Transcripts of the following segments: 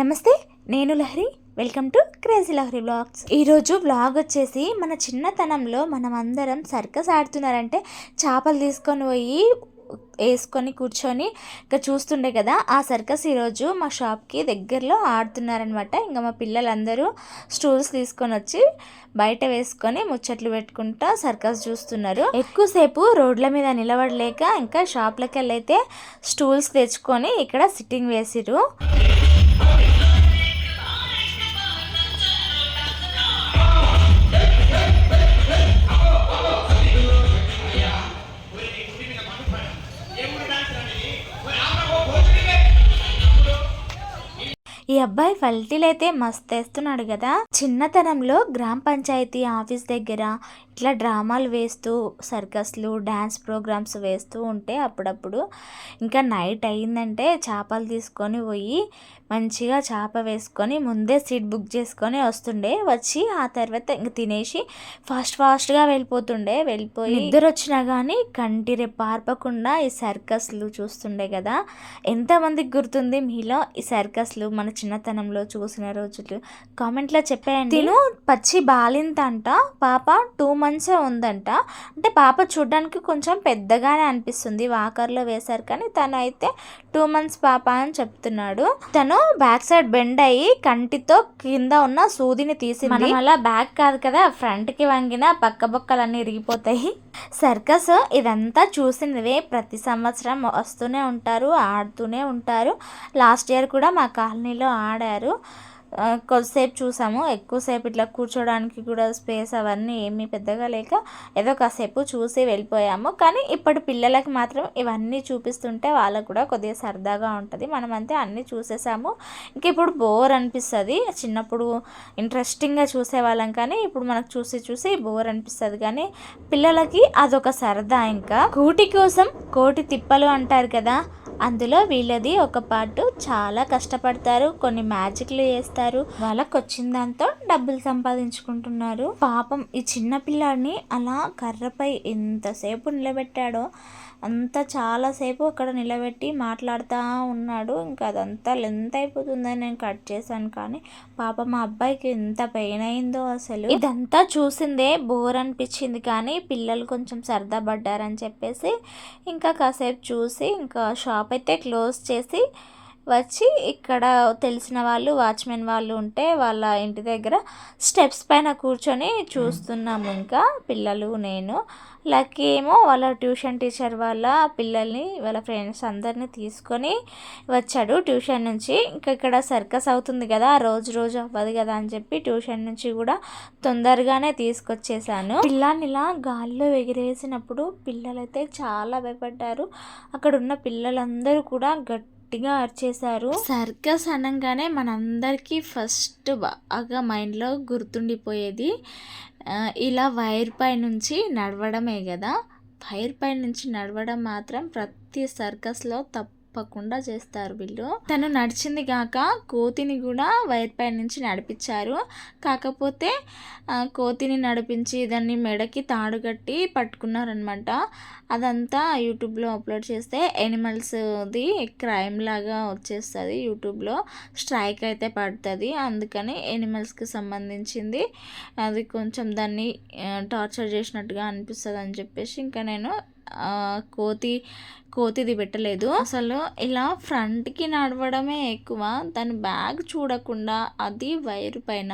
నమస్తే నేను Lahari. Welcome to crazy Lahari blogs. ఈరోజు బ్లాగ్ వచ్చేసి మన చిన్నతనంలో మనం అందరం సర్కస్ ఆడుతున్నారంటే చేపలు తీసుకొని పోయి వేసుకొని కూర్చొని ఇంకా చూస్తుండే కదా ఆ సర్కస్ ఈరోజు మా షాప్కి దగ్గరలో ఆడుతున్నారనమాట. ఇంకా మా పిల్లలందరూ స్టూల్స్ తీసుకొని వచ్చి బయట వేసుకొని ముచ్చట్లు పెట్టుకుంటా సర్కస్ చూస్తున్నారు. ఎక్కువసేపు రోడ్ల మీద నిలబడలేక ఇంకా షాప్లకి వెళ్ళైతే స్టూల్స్ తెచ్చుకొని ఇక్కడ సిట్టింగ్ వేసిరు ఈ అబ్బాయి ఫల్టీలైతే అయితే మస్తు వేస్తున్నాడు కదా. చిన్నతనంలో గ్రామ పంచాయతీ ఆఫీస్ దగ్గర ఇట్లా డ్రామాలు వేస్తూ సర్కస్లు డ్యాన్స్ ప్రోగ్రామ్స్ వేస్తూ ఉంటే అప్పుడప్పుడు ఇంకా నైట్ అయిందంటే చేపలు తీసుకొని పోయి మంచిగా చేప వేసుకొని ముందే సీట్ బుక్ చేసుకొని వస్తుండే. వచ్చి ఆ తర్వాత ఇంక తినేసి ఫాస్ట్ ఫాస్ట్గా వెళ్ళిపోతుండే. వెళ్ళిపోయి ఇద్దరు వచ్చినా కానీ కంటి రేపు పార్పకుండా ఈ సర్కస్లు చూస్తుండే కదా. ఎంతమందికి గుర్తుంది మీలో ఈ సర్కస్లు మన చిన్నతనంలో చూసిన రోజులు? కామెంట్లో చెప్పేయండి. తిను పచ్చి బాలింత అంట. పాప టూ మంత్స్ ఉందంట. అంటే పాప చూడడానికి కొంచెం పెద్దగానే అనిపిస్తుంది వాకర్లో వేశారు కానీ తను అయితే టూ మంత్స్ పాప అని చెప్తున్నాడు. తను బ్యాక్ సైడ్ బెండ్ అయ్యి కంటితో కింద ఉన్న సూదిని తీసి మనం అలా బ్యాక్ కాదు కదా ఫ్రంట్కి వంగిన పక్క బొక్కలన్నీ ఇరిగిపోతాయి. సర్కస్ ఇదంతా చూసినవే ప్రతి సంవత్సరం వస్తూనే ఉంటారు ఆడుతూనే ఉంటారు. లాస్ట్ ఇయర్ కూడా మా కాలనీలో ఆడారు. కొద్దిసేపు చూసాము. ఎక్కువసేపు ఇట్లా కూర్చోడానికి కూడా స్పేస్ అవన్నీ ఏమీ పెద్దగా లేక ఏదో కాసేపు చూసి వెళ్ళిపోయాము. కానీ ఇప్పటి పిల్లలకి మాత్రం ఇవన్నీ చూపిస్తుంటే వాళ్ళకు కూడా కొద్దిగా సరదాగా ఉంటుంది. మనం అంతే అన్నీ చూసేసాము. ఇంక ఇప్పుడు బోర్ అనిపిస్తుంది. చిన్నప్పుడు ఇంట్రెస్టింగ్గా చూసేవాళ్ళం కానీ ఇప్పుడు మనకు చూసి చూసి బోర్ అనిపిస్తుంది. కానీ పిల్లలకి అదొక సరదా ఇంకా. కూటి కోసం కోటి తిప్పలు అంటారు కదా. అందులో వీళ్ళది ఒక పాటు చాలా కష్టపడతారు కొన్ని మ్యాజిక్లు చేస్తారు. వాళ్ళకి వచ్చిన దాంతో డబ్బులు సంపాదించుకుంటున్నారు. పాపం ఈ చిన్న పిల్లాడిని అలా కర్రపై ఎంతసేపు నిలబెట్టాడో అంతా చాలాసేపు అక్కడ నిలబెట్టి మాట్లాడుతూ ఉన్నాడు. ఇంకా అదంతా లెంత్ అయిపోతుందని నేను కట్ చేశాను. కానీ పాప మా అబ్బాయికి ఎంత పెయిన్ అయిందో అసలు. ఇదంతా చూసిందే బోర్ అనిపించింది. కానీ పిల్లలు కొంచెం సరదా పడ్డారని చెప్పేసి ఇంకా కాసేపు చూసి ఇంకా షాప్ అయితే క్లోజ్ చేసి వచ్చి ఇక్కడ తెలిసిన వాళ్ళు వాచ్మెన్ వాళ్ళు ఉంటే వాళ్ళ ఇంటి దగ్గర స్టెప్స్ పైన కూర్చొని చూస్తున్నాము ఇంకా పిల్లలు నేను. లక్కీ ఏమో వాళ్ళ ట్యూషన్ టీచర్ వాళ్ళ పిల్లల్ని వాళ్ళ ఫ్రెండ్స్ అందరిని తీసుకొని వచ్చాడు ట్యూషన్ నుంచి. ఇంకా ఇక్కడ సర్కస్ అవుతుంది కదా రోజు రోజు అవ్వదు కదా అని చెప్పి ట్యూషన్ నుంచి కూడా తొందరగానే తీసుకొచ్చేసాను. పిల్లాన్ని ఇలా గాల్లో ఎగిరేసినప్పుడు పిల్లలైతే చాలా భయపడ్డారు. అక్కడ ఉన్న పిల్లలందరూ కూడా గట్టి గట్టిగా అరిచేశారు. సర్కస్ అనగానే మనందరికీ ఫస్ట్ బాగా మైండ్లో గుర్తుండిపోయేది. ఇలా వైర్ పై నుంచి నడవడమే కదా వైర్ పై నుంచి నడవడం మాత్రం ప్రతి సర్కస్లో తప్పకుండా చేస్తారు వీళ్ళు. తను నడిచింది కాక కోతిని కూడా వైర్ పై నుంచి నడిపించారు. కాకపోతే కోతిని నడిపించి దాన్ని మెడకి తాడు కట్టి పట్టుకున్నారనమాట అదంతా యూట్యూబ్లో అప్లోడ్ చేస్తే ఎనిమల్స్ది క్రైమ్ లాగా వచ్చేస్తుంది యూట్యూబ్లో స్ట్రైక్ అయితే పడుతుంది. అందుకని ఎనిమల్స్కి సంబంధించింది అది కొంచెం దాన్ని టార్చర్ చేసినట్టుగా అనిపిస్తుంది అని చెప్పేసి ఇంకా నేను కోతి కోతిది పెట్టలేదు. అసలు ఇలా ఫ్రంట్కి నడవడమే ఎక్కువ. దాని బ్యాగ్ చూడకుండా అది వైర్ పైన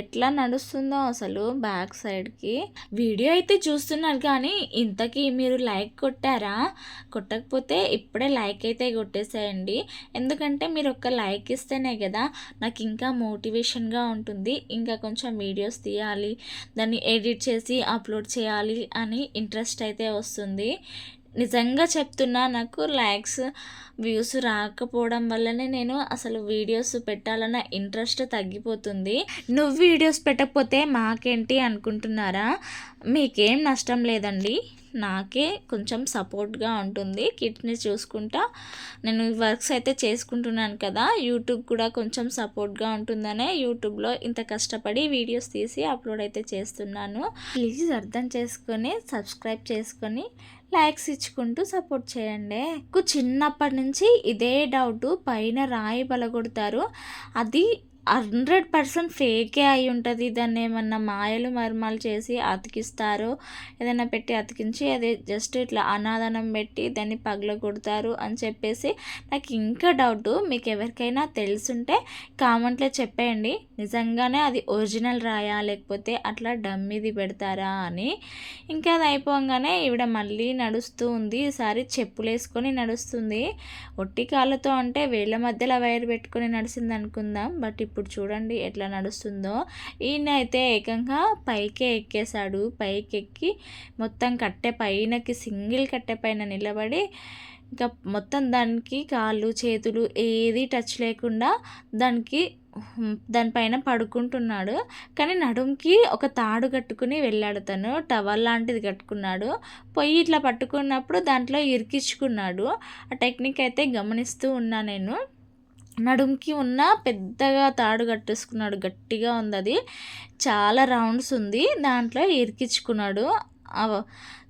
ఎట్లా నడుస్తుందో అసలు బ్యాక్ సైడ్కి. వీడియో అయితే చూస్తున్నారు కానీ ఇంతకీ మీరు లైక్ కొట్టారా? కొట్టకపోతే ఇప్పుడే లైక్ అయితే కొట్టేసేయండి. ఎందుకంటే మీరు ఒక్క లైక్ ఇస్తేనే కదా నాకు ఇంకా మోటివేషన్గా ఉంటుంది. ఇంకా కొంచెం వీడియోస్ తీయాలి. దాన్ని ఎడిట్ చేసి అప్లోడ్ చేయాలి అని ఇంట్రెస్ట్ అయితే వస్తుంది. వస్తుంది. నిజంగా చెప్తున్నా నాకు లైక్స్ వ్యూస్ రాకపోవడం వల్లనే నేను అసలు వీడియోస్ పెట్టాలన్న ఇంట్రెస్ట్ తగ్గిపోతుంది. నువ్వు వీడియోస్ పెట్టకపోతే మాకేంటి అనుకుంటున్నారా? మీకేం నష్టం లేదండి. నాకే కొంచెం సపోర్ట్గా ఉంటుంది. కిడ్ని చూసుకుంటా నేను వర్క్స్ అయితే చేసుకుంటున్నాను కదా. యూట్యూబ్ కూడా కొంచెం సపోర్ట్గా ఉంటుందనే యూట్యూబ్లో ఇంత కష్టపడి వీడియోస్ తీసి అప్లోడ్ అయితే చేస్తున్నాను. ప్లీజ్ అర్థం చేసుకొని సబ్స్క్రైబ్ చేసుకొని లైక్స్ ఇచ్చుకుంటూ సపోర్ట్ చేయండి. చిన్నప్పటి నుంచి ఇదే డౌట్ పైన రాయి బలగొడతారు అది హండ్రెడ్ పర్సెంట్ ఫేకే అయి ఉంటుంది. దాన్ని ఏమన్నా మాయలు మర్మాలు చేసి అతికిస్తారు ఏదైనా పెట్టి అతికించి అది జస్ట్ ఇట్లా అనాదనం పెట్టి దాన్ని పగల కొడతారు అని చెప్పేసి నాకు ఇంకా డౌట్. మీకు ఎవరికైనా తెలుసుంటే కామెంట్లో చెప్పేయండి. నిజంగానే అది ఒరిజినల్ రాయా లేకపోతే అట్లా డమ్మిది పెడతారా అని. ఇంకా అది అయిపోగానే ఈవిడ మళ్ళీ నడుస్తూ ఉంది. ఈసారి చెప్పులు వేసుకొని నడుస్తుంది. ఒట్టి కాళ్ళతో అంటే వేళ్ళ మధ్యలో వైర్ పెట్టుకొని నడిచింది అనుకుందాం బట్ ఇప్పుడు ఇప్పుడు చూడండి ఎట్లా నడుస్తుందో. ఈయన అయితే ఏకంగా పైకే ఎక్కేశాడు. పైకి ఎక్కి మొత్తం కట్టె పైనకి సింగిల్ కట్టె పైన నిలబడి ఇంకా మొత్తం దానికి కాళ్ళు చేతులు ఏది టచ్ లేకుండా దానికి దానిపైన పడుకుంటున్నాడు. కానీ నడుంకి ఒక తాడు కట్టుకుని వెళ్ళాడు తను. టవల్ లాంటిది కట్టుకున్నాడు. పొయ్యి ఇట్లా పట్టుకున్నప్పుడు దాంట్లో ఇరికించుకున్నాడు. ఆ టెక్నిక్ అయితే గమనిస్తూ ఉన్నా నేను. నడుంకి ఉన్న పెద్దగా తాడు కట్టేసుకున్నాడు గట్టిగా ఉంది అది. చాలా రౌండ్స్ ఉంది. దాంట్లో ఇరికించుకున్నాడు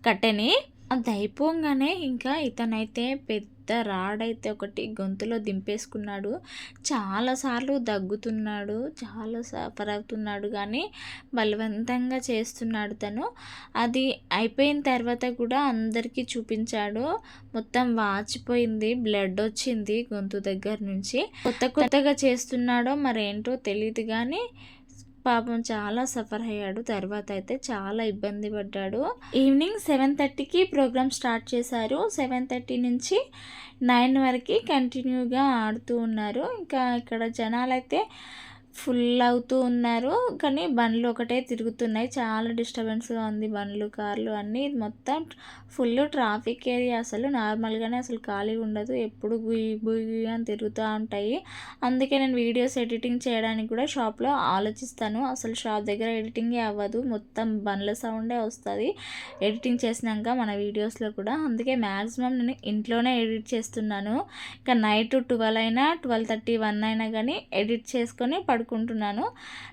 కట్టెని. అది అయిపోగానే ఇంకా ఇతనైతే పెద్ద రాడైతే ఒకటి గొంతులో దింపేసుకున్నాడు. చాలాసార్లు దగ్గుతున్నాడు చాలా పరగుతున్నాడు అవుతున్నాడు కానీ బలవంతంగా చేస్తున్నాడు తను. అది అయిపోయిన తర్వాత కూడా అందరికీ చూపించాడు. మొత్తం వాచిపోయింది బ్లడ్ వచ్చింది గొంతు దగ్గర నుంచి. కొత్త కొత్తగా చేస్తున్నాడో మరేంటో తెలియదు కానీ పాపం చాలా సఫర్ అయ్యాడు. తర్వాత అయితే చాలా ఇబ్బంది పడ్డాడు. ఈవినింగ్ సెవెన్ థర్టీకి ప్రోగ్రామ్ స్టార్ట్ చేశారు. సెవెన్ థర్టీ నుంచి నైన్ వరకు కంటిన్యూగా ఆడుతూ ఉన్నారు. ఇంకా ఇక్కడ జనాలు అయితే ఫుల్ అవుతూ ఉన్నారు. కానీ బండ్లు ఒకటే తిరుగుతున్నాయి. చాలా డిస్టర్బెన్స్గా ఉంది బండ్లు కార్లు అన్నీ. మొత్తం ఫుల్ ట్రాఫిక్ ఏరియా అసలు. నార్మల్గానే అసలు ఖాళీ ఉండదు. ఎప్పుడు గుయ్యి గుయ్యి అని తిరుగుతూ ఉంటాయి. అందుకే నేను వీడియోస్ ఎడిటింగ్ చేయడానికి కూడా షాప్లో ఆలోచిస్తాను. అసలు షాప్ దగ్గర ఎడిటింగే అవ్వదు. మొత్తం బండ్ల సౌండే వస్తుంది. ఎడిటింగ్ చేసినాక మన వీడియోస్లో కూడా. అందుకే మ్యాక్సిమం నేను ఇంట్లోనే ఎడిట్ చేస్తున్నాను. ఇంకా నైట్ ట్వెల్వ్ అయినా ట్వెల్వ్ థర్టీ వన్ అయినా కానీ ఎడిట్ చేసుకొని పడుకు పడుకుంటున్నాను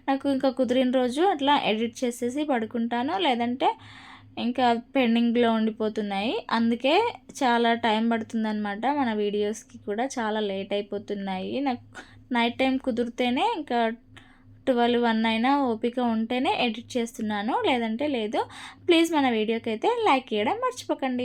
నాకు ఇంకా కుదిరిన రోజు అట్లా ఎడిట్ చేసేసి పడుకుంటాను. లేదంటే ఇంకా పెండింగ్లో ఉండిపోతున్నాయి. అందుకే చాలా టైం పడుతుందన్నమాట. మన వీడియోస్కి కూడా చాలా లేట్ అయిపోతున్నాయి. నాకు నైట్ టైం కుదిరితేనే ఇంకా ట్వెల్వ్ వన్ అయినా ఓపిక ఉంటేనే ఎడిట్ చేస్తున్నాను. లేదంటే లేదు. ప్లీజ్ మన వీడియోకి అయితే లైక్ చేయడం మర్చిపోకండి.